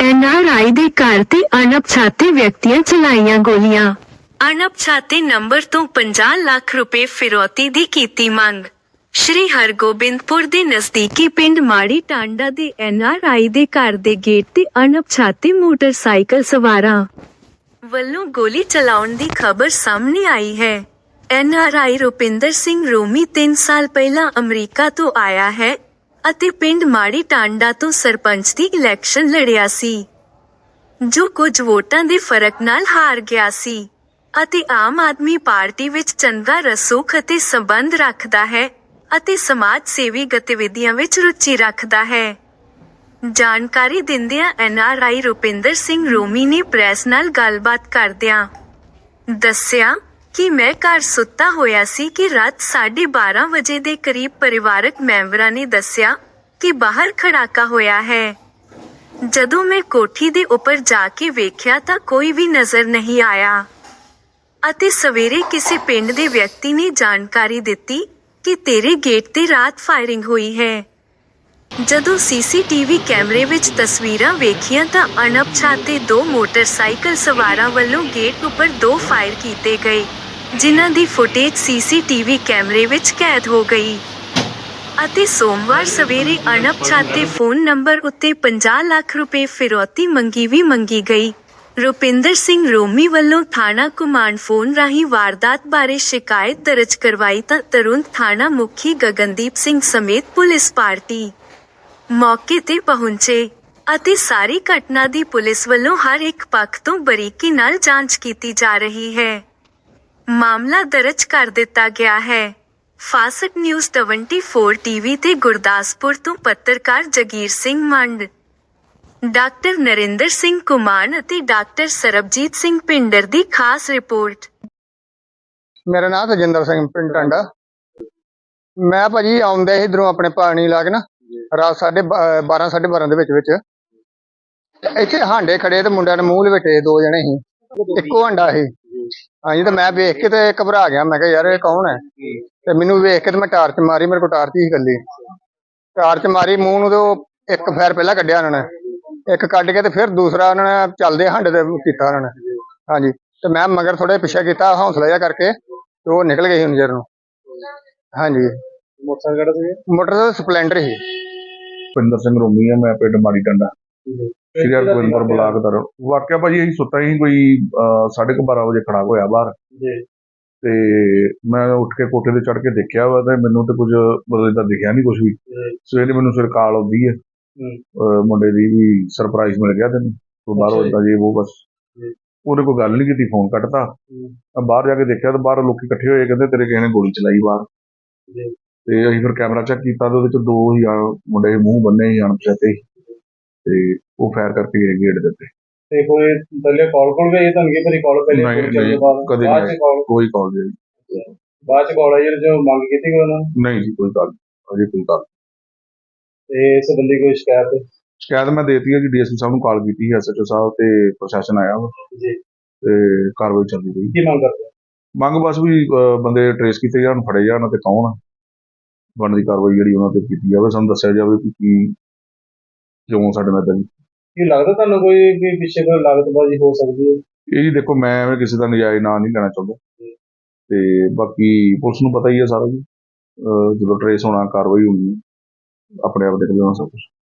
NRI ਦੇ ਘਰ ਤੇ ਅਣਪਛਾਤੇ ਵਿਅਕਤੀਆਂ ਚਲਾਈਆਂ ਗੋਲੀਆਂ। ਅਣਪਛਾਤੇ ਨੰਬਰ ਤੋਂ 50 ਲੱਖ ਰੁਪਏ ਫਿਰੌਤੀ ਦੀ ਕੀਤੀ ਮੰਗ। ਸ਼੍ਰੀ ਹਰਗੋਬਿੰਦਪੁਰ ਦੇ ਨਜ਼ਦੀਕੀ ਪਿੰਡ ਮਾੜੀ ਟਾਂਡਾ ਦੇ ਐਨਆਰਆਈ ਦੇ ਘਰ ਦੇ ਗੇਟ ਤੇ ਅਣਪਛਾਤੇ ਮੋਟਰਸਾਈਕਲ ਸਵਾਰਾਂ ਵੱਲੋਂ ਗੋਲੀ ਚਲਾਉਣ ਦੀ ਖਬਰ ਸਾਹਮਣੇ ਆਈ ਹੈ। ਐਨਆਰਆਈ ਰੁਪਿੰਦਰ ਸਿੰਘ ਰੋਮੀ 3 ਸਾਲ ਪਹਿਲਾਂ ਅਮਰੀਕਾ ਤੋਂ ਆਇਆ ਹੈ ਅਤੇ ਪਿੰਡ ਮਾੜੀ ਟਾਂਡਾ ਤੋਂ ਸਰਪੰਚ ਦੀ ਇਲੈਕਸ਼ਨ ਲੜਿਆ ਸੀ, ਜੋ ਕੁਝ ਵੋਟਾਂ ਦੇ ਫ਼ਰਕ ਨਾਲ ਹਾਰ ਗਿਆ ਸੀ ਅਤੇ ਆਮ ਆਦਮੀ ਪਾਰਟੀ ਵਿੱਚ ਚੰਗਾ ਰਸੂਖ ਅਤੇ ਸੰਬੰਧ ਰੱਖਦਾ ਹੈ ਅਤੇ ਸਮਾਜ ਸੇਵੀ ਗਤੀਵਿਧੀਆਂ ਵਿੱਚ ਰੁਚੀ ਰੱਖਦਾ ਹੈ। ਜਾਣਕਾਰੀ ਦਿੰਦਿਆਂ ਐਨਆਰਆਈ ਰੁਪਿੰਦਰ ਸਿੰਘ ਰੋਮੀ ਨੇ ਪ੍ਰੈਸ ਨਾਲ ਗੱਲਬਾਤ ਕਰਦਿਆਂ ਦੱਸਿਆ ਕਿ ਮੈਂ ਘਰ ਸੁੱਤਾ ਹੋਇਆ ਸੀ ਕਿ ਰਾਤ 12:30 ਵਜੇ ਦੇ ਕਰੀਬ ਪਰਿਵਾਰਕ ਮੈਂਬਰਾਂ ਨੇ ਦੱਸਿਆ ਕਿ ਬਾਹਰ ਖੜਾਕਾ ਹੋਇਆ ਹੈ। ਜਦੋਂ ਮੈਂ ਕੋਠੀ ਦੇ ਉੱਪਰ ਜਾ ਕੇ ਵੇਖਿਆ ਤਾਂ ਕੋਈ ਵੀ ਨਜ਼ਰ ਨਹੀਂ ਆਇਆ। ਅਤੇ ਸਵੇਰੇ ਕਿਸੇ ਪਿੰਡ ਦੇ ਵਿਅਕਤੀ ਨੇ ਜਾਣਕਾਰੀ ਦਿੱਤੀ ਕਿ ਤੇਰੇ ਗੇਟ ਤੇ ਰਾਤ ਫਾਇਰਿੰਗ ਹੋਈ ਹੈ। ਜਦੋਂ ਸੀਸੀਟੀਵੀ ਕੈਮਰੇ ਵਿੱਚ ਤਸਵੀਰਾਂ ਵੇਖੀਆਂ ਤਾਂ ਅਣਪਛਾਤੇ ਦੋ ਮੋਟਰਸਾਈਕਲ ਸਵਾਰਾਂ ਵੱਲੋਂ ਗੇਟ ਉੱਪਰ ਦੋ ਫਾਇਰ ਕੀਤੇ ਗਏ। ਜਿਨ੍ਹਾਂ ਦੀ ਫੁਟੇਜ ਸੀਸੀਟੀਵੀ ਕੈਮਰੇ ਵਿੱਚ ਕੈਦ ਹੋ ਗਈ। ਅਤੇ ਸੋਮਵਾਰ ਸਵੇਰੇ ਅਣਪਛਾਤੇ ਫੋਨ ਨੰਬਰ ਉੱਤੇ 50 ਲੱਖ ਰੁਪਏ ਫਿਰੌਤੀ ਮੰਗੀ ਵੀ ਮੰਗੀ ਗਈ। ਰੁਪਿੰਦਰ ਸਿੰਘ ਰੋਮੀ ਵੱਲੋਂ ਥਾਣਾ ਕਮਾਂਡ ਫੋਨ ਰਾਹੀਂ ਵਾਰਦਾਤ ਬਾਰੇ ਸ਼ਿਕਾਇਤ ਦਰਜ ਕਰਵਾਈ ਤਾਂ ਤੁਰੰਤ ਥਾਣਾ ਮੁਖੀ ਗਗਨਦੀਪ ਸਿੰਘ ਸਮੇਤ ਪੁਲਿਸ ਪਾਰਟੀ ਮੌਕੇ ਤੇ ਪਹੁੰਚੇ ਅਤੇ ਸਾਰੀ ਘਟਨਾ ਦੀ ਪੁਲਿਸ ਵੱਲੋਂ ਹਰ ਇੱਕ ਪੱਖ ਤੋਂ ਬਰੀਕੀ ਨਾਲ ਜਾਂਚ ਕੀਤੀ ਜਾ ਰਹੀ ਹੈ। ਮਾਮਲਾ ਦਰਜ ਕਰ ਦਿੱਤਾ ਗਿਆ ਹੈ। ਫਾਸਟ ਨਿਊਜ਼ 24 ਟੀਵੀ ਤੇ ਗੁਰਦਾਸਪੁਰ ਤੋਂ ਪੱਤਰਕਾਰ ਜਗੀਰ ਸਿੰਘ ਮੰਡ। ਡਾਕਟਰ ਨਰਿੰਦਰ ਸਿੰਘ ਕੁਮਾਨ ਅਤੇ ਡਾਕਟਰ ਸਰਬਜੀਤ ਸਿੰਘ ਪਿੰਡਰ ਦੀ ਖਾਸ ਰਿਪੋਰਟ। ਮੇਰਾ ਨਾਮ ਤਜਿੰਦਰ ਸਿੰਘ ਪਿੰਡ ਟਾਂਡਾ। ਮੈਂ ਭਾਜੀ ਆਉਂਦਾ ਸੀ ਇਧਰੋਂ ਆਪਣੇ ਪਾਣੀ ਲਾ ਕੇ ਨਾ, ਰਾਤ ਸਾਢੇ 12 ਸਾਢੇ 12 ਦੇ ਵਿੱਚ ਵਿੱਚ। ਇੱਥੇ ਹਾਂਡੇ ਖੜੇ ਤੇ ਮੁੰਡਿਆਂ ਨੇ ਮੂੰਹ ਲਵੇਟੇ ਦੋ ਜਣੇ ਸੀ ਇੱਕੋ ਹਾਂਡਾ ਸੀ ਹਾਂਜੀ ਤੇ ਮੈਂ ਵੇਖ ਕੇ ਤੇ ਘਬਰਾ ਗਿਆ ਮੈਂ ਕਿਹਾ ਯਾਰ ਇਹ ਕੌਣ ਹੈ? ਤੇ ਮੈਨੂੰ ਵੇਖ ਕੇ ਤੇ ਮੈਂ ਟਾਰਚ ਮਾਰੀ ਮੇਰੇ ਕੋਲ ਟਾਰਚ ਹੀ ਇਕੱਲੀ। ਟਾਰਚ ਮਾਰੀ ਮੂੰਹ ਨੂੰ ਤੇ ਉਹ ਇੱਕ ਫੈਰ ਪਹਿਲਾਂ ਕੱਢਿਆ ਉਹਨਾਂ ਨੇ। ਇੱਕ ਕੱਢ ਕੇ ਤੇ ਫਿਰ ਦੂਸਰਾ ਉਹਨਾਂ ਨੇ ਚੱਲਦੇ ਹਾਂਡੇ ਤੇ ਕੀਤਾ ਉਹਨਾਂ ਨੇ। ਹਾਂਜੀ ਤੇ ਮੈਂ ਮਗਰ ਥੋੜੇ ਪਿੱਛੇ ਕੀਤਾ ਹੌਸਲਾ ਜਿਹਾ ਕਰਕੇ ਤੇ ਉਹ ਨਿਕਲ ਗਏ ਸੀ ਨਜ਼ਰ ਨੂੰ। ਹਾਂਜੀ। ਮੋਟਰਸਾਈਕਲ ਕਿਹੜਾ ਸੀ? ਮੋਟਰ ਦਾ ਸਪਲੈਂਡਰ ਸੀ। ਪਿੰਦਰ ਸਿੰਘ ਰੋਮੀ ਆ ਮੈਂ ਪਿੰਡ ਮਾੜੀ ਟੰਡਾ। ਸ਼੍ਰੀ ਹਰਗੋਬਿੰਦਪੁਰ ਬਲਾਕ ਦਾ ਰੋ- ਵਾਕਿਆ ਭਾਜੀ ਅਸੀਂ ਸੁੱਤਾ ਹੀ ਕੋਈ 12:30 ਵਜੇ ਖੜਾ ਹੋਇਆ ਬਾਹਰ। ਜੀ। ਤੇ ਮੈਂ ਉੱਠ ਕੇ ਕੋਠੇ ਤੇ ਚੜ ਕੇ ਦੇਖਿਆ ਵਾ ਤੇ ਮੈਨੂੰ ਤੇ ਕੁਝ ਮਤਲਬ ਏਦਾਂ ਦਿਖਿਆ ਨਹੀਂ ਕੁਝ ਵੀ। ਸਵੇਰੇ ਮੈਨੂੰ ਫਿਰ ਕਾਲ ਆਉਂਦੀ ਹੈ। ਅਹ ਮੁੰਡੇ ਦੀ ਵੀ ਸਰਪ੍ਰਾਈਜ਼ ਮਿਲ ਗਿਆ ਤੈਨੂੰ ਤੂੰ ਬਾਹਰੋਂ ਅੱਛਾ ਜੀ। ਜੇ ਉਹ ਬਸ। ਉਹਨੇ ਕੋਈ ਗੱਲ ਨਹੀਂ ਕੀਤੀ ਫੋਨ ਕੱਟਤਾ। ਮੈਂ ਬਾਹਰ ਜਾ ਕੇ ਦੇਖਿਆ ਤੇ ਬਾਹਰ ਲੋਕੀ ਇਕੱਠੇ ਹੋਏ ਕਹਿੰਦੇ ਤੇਰੇ ਕਿਸੇ ਨੇ ਗੋਲੀ ਚਲਾਈ ਬਾਹਰ। ਜੀ। ਤੇ ਅਸੀਂ ਫਿਰ ਕੈਮਰਾ ਚੈੱਕ ਕੀਤਾ ਤੇ ਉਹਦੇ ਚ ਦੋ ਹੀ ਆ- ਮੁੰਡੇ ਮੂੰਹ ਬੰਨੇ ਹੀ ਅਣਪਛਾਤੇ ਤੇ ਉਹ ਫਾਇਰ ਕਰਕੇ ਗਏ ਗੇਟ ਦੇ ਉੱਤੇ ਤੇ ਕੋਈ ਪਹਿਲੇ ਕਾਲ ਕੋਲ ਗਈ ਤੁਹਾਨੂੰ ਕੀ ਤੇਰੀ ਕਾਲ ਪਹਿਲੇ ਨਹੀਂ, ਕੋਈ ਚੱਲਣ ਨਹੀਂ, ਤੋਂ ਬਾਅਦ ਕਦੇ ਬਾਅਦ ਨਹੀਂ। ਚ ਕਾਲ ਕੋਈ ਕਾਲ ਨਹੀਂ ਬਾਅਦ ਚ ਕਾਲ ਆਈ ਜੋ ਮੰਗ ਕੀਤੀ ਗਈ ਉਹਨਾਂ ਨੇ। ਨਹੀਂ ਜੀ ਕੋਈ ਗੱਲ ਅਜੇ ਕੋਈ ਗੱਲ ਤੇ ਇਸ ਬੰਦੇ ਕੋਈ ਸ਼ਿਕਾਇਤ? ਸ਼ਿਕਾਇਤ ਮੈਂ ਦੇਤੀ ਹੈ ਜੀ ਡੀਐਸਪੀ ਸਾਹਿਬ ਨੂੰ ਕਾਲ ਕੀਤੀ ਹੈ ਐਸਐਚਓ ਸਾਹਿਬ ਤੇ ਪ੍ਰਸ਼ਾਸਨ ਆਇਆ ਵਾ। ਜੀ। ਤੇ ਕਾਰਵਾਈ ਚੱਲਦੀ ਪਈ। ਕੀ ਮੰਗ ਕਰਦੇ? ਮੰਗ ਬਸ ਵੀ ਅਹ, ਬੰਦੇ ਟਰੇਸ ਕੀਤੇ ਜਾਣ ਫੜੇ ਜਾਣ ਤੇ ਕੌਣ ਆ? ਬਣਦੀ ਕਾਰਵਾਈ ਜਿਹੜੀ ਉਹਨਾਂ ਤੇ ਕੀਤੀ ਜਾਵੇ ਸਾਨੂੰ ਦੱਸਿਆ ਜਾਵੇ ਕਿ ਕੀ ਕਿਉਂ ਸਾਡੇ ਨਾਲ ਏਦਾਂ ਦੀ ਕੀ ਲੱਗਦਾ ਤੁਹਾਨੂੰ ਕੋਈ ਕਿ ਪਿੱਛੇ ਕੋਈ ਲਾਗਤਬਾਜ਼ੀ ਹੋ ਸਕਦੀ ਹੈ? ਇਹ ਜੀ ਦੇਖੋ ਮੈਂ ਐਵੇਂ ਕਿਸੇ ਦਾ ਨਜਾਇਜ਼ ਨਾਂ ਨਹੀਂ ਲੈਣਾ ਚਾਹੁੰਦਾ। ਤੇ ਬਾਕੀ ਪੁਲਿਸ ਨੂੰ ਪਤਾ ਹੀ ਹੈ ਸਾਰਾ ਜੀ। ਅਹ, ਜਦੋਂ ਟਰੇਸ ਹੋਣਾ ਕਾਰਵਾਈ ਹੋਣੀ ਹੈ। ਆਪਣੇ ਆਪ ਦੇਖ ਲੈਣਾ ਸਭ ਕੁਛ।